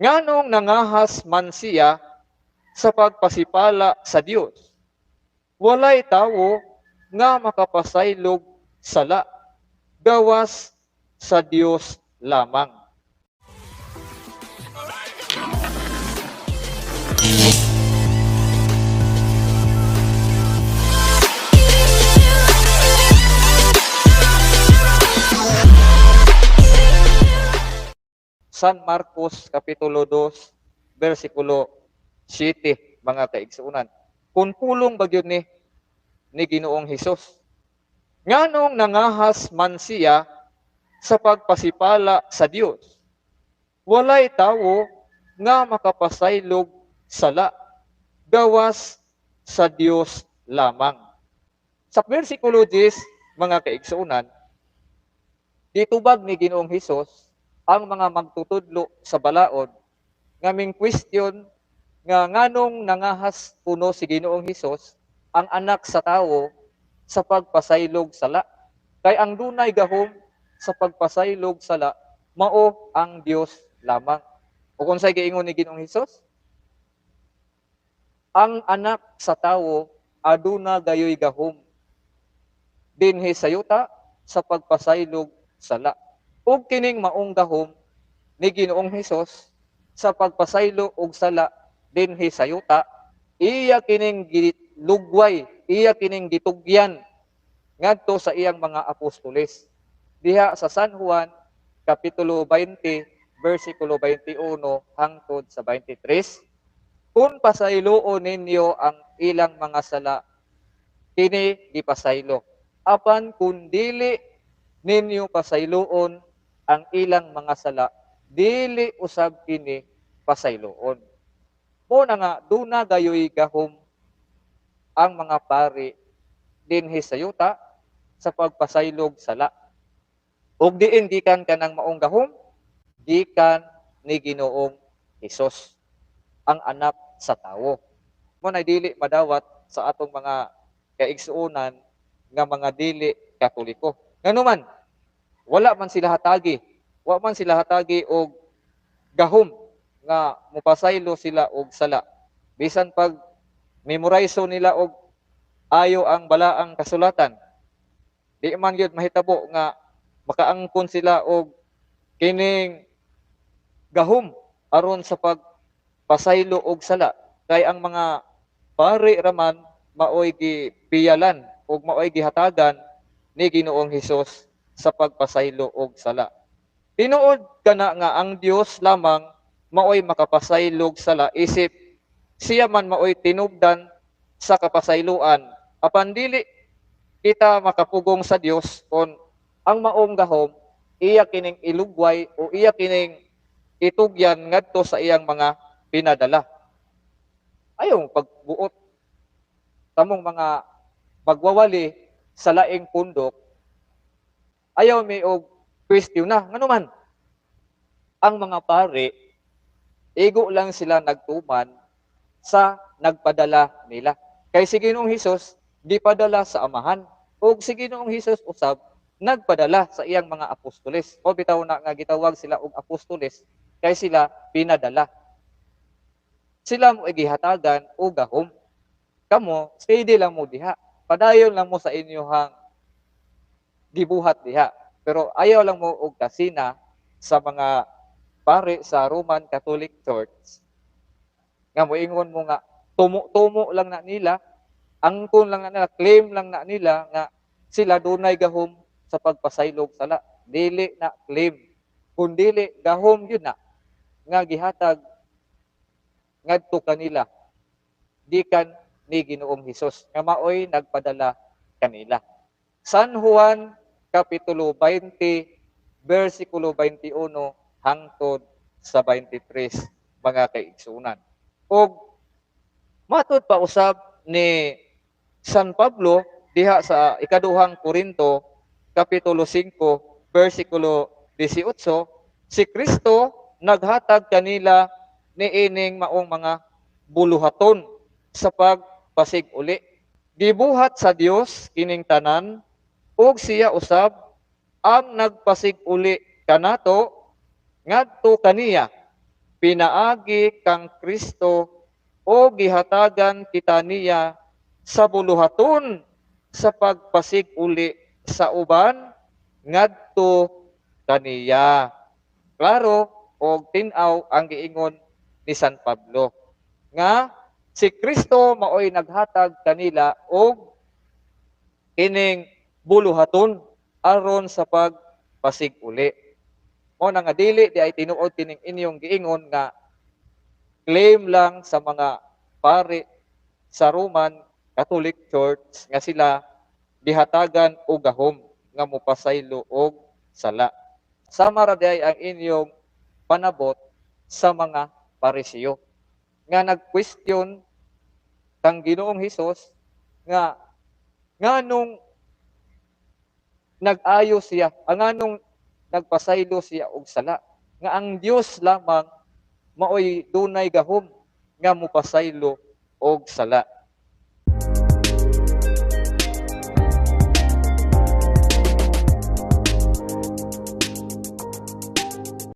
Nganong nangahas man siya sa pagpasipala sa Dios. Walay tawo nga makapasaylog sala gawas sa Dios lamang. San Marcos Kapitulo 2, versikulo 7, mga kaigsuunan. Kung pulong bagyo ni, ni Ginoong Hesus. Nganong nangahas man siya sa pagpasipala sa Dios. Walay tawo nga makapasaylog sala gawas sa Dios lamang. Sa versikulo 10, mga kaigsuunan, ditubag ni Ginoong Hesus ang mga magtutudlo sa balaod ngaming question nga nganong nangahas puno si Ginoong Hesus ang anak sa tawo sa pagpasaylog sala kay ang dunay gahom sa pagpasaylog sala mao ang Dios lamang. O kung say giingon ni Ginoong Hesus? Ang anak sa tawo aduna gayoy gahom. Dinhi sayuta sa pagpasaylog sala ug kining maong gahom ni Ginoong Hesus sa pagpasaylo og sala dinhi sa yuta iya kining gilugway iya kining gitugyan ngadto sa iyang mga apostoles. Diha sa San Juan kapitulo 20 versikulo 21 hangtod sa 23 kung pasayloon ninyo ang ilang mga sala kini gipasaylo apan kun dili ninyo pasayloon ang ilang mga sala dili usab kini pasayloon. Mo na nga duna gayoy gahom ang mga pari dinhi sa yuta sa pagpasaylog sala. Ug diin gikan kanang maong gahom gikan ni Ginoong Hesus ang anak sa tawo. Mo na dili madawat sa atong mga kaigsuonan nga mga dili katoliko. Nganuman wala man sila hatagi. Wa man sila hatagi og gahom nga mupasaylo sila og sala. Bisan pag memorize nila og ayo ang balaang kasulatan di man gyud mahitabo nga makaangkon sila og kining gahom aron sa pagpasaylo og sala. Kay ang mga pari raman maoy gipiyalan ug maoy gihatagan ni Ginoong Hesus sa pagpasaylo og sala. Tinuod kana nga ang Dios lamang maoy makapasaylog sala isip siya man maoy tinubdan sa kapasayloan apan dili kita makapugong sa Dios kon ang maong gahom iya kining ilugway o iya kining itugyan ngadto sa iyang mga pinadala. Ayong pagbuot tamong mga pagwawali sa laing pundok ayaw may og question na. Ngano man. Ang mga pare igo lang sila nagtuman sa nagpadala nila. Kay si Ginoong Hesus di padala sa amahan. Ug si Ginoong Hesus usab nagpadala sa iyang mga apostoles. O bitaw na nga gitawag sila og apostoles kay sila pinadala. Sila mo igihatagan og gahom. Kamo steady lang mo diha. Padayon lang mo sa inyohang gibuhat diha. Pero ayaw lang mo og kasina sa mga pare sa Roman Catholic Church. Nga moingon mo nga tumo-tumo lang na nila angkon lang na nila claim lang na nila nga sila dunay gahom sa pagpasaylog sala dili na claim. Kun dili gahom yun na nga gihatag ngadto kanila. Gikan ni Ginoong Hesus nga maoy nagpadala kanila. San Juan Kapitulo 20, versikulo 21 hangtod sa 23, mga kaigsunan. O matod pa usab ni San Pablo diha sa ikaduhang Korinto, Kapitulo 5, versikulo 18, si Kristo naghatag kanila ni ining maong mga buluhaton sa pagpasig uli. Gibuhat sa Dios kining tanan ug siya usab ang nagpasig uli kanato ngadto kaniya pinaagi kang Kristo o gihatagan kita niya sa buluhaton sa pagpasig uli sa uban ngadto kaniya. Klaro og tin-aw ang giingon ni San Pablo nga si Kristo maoy naghatag kanila og kining buluhaton aron sa pagpasig uli. Mo na nga dili di ay tinuod kining inyong giingon nga claim lang sa mga pari sa Roman Catholic Church nga sila gihatagan og gahom nga mopasaylo og sala. Sama ra di ay ang inyong panabot sa mga parisiyo nga nag-question kang Ginoong Hesus nga nganong nag-ayo siya, ang nganong nagpasaylo siya og sala nga ang Dios lamang maoy dunay gahom nga mopasaylo og sala.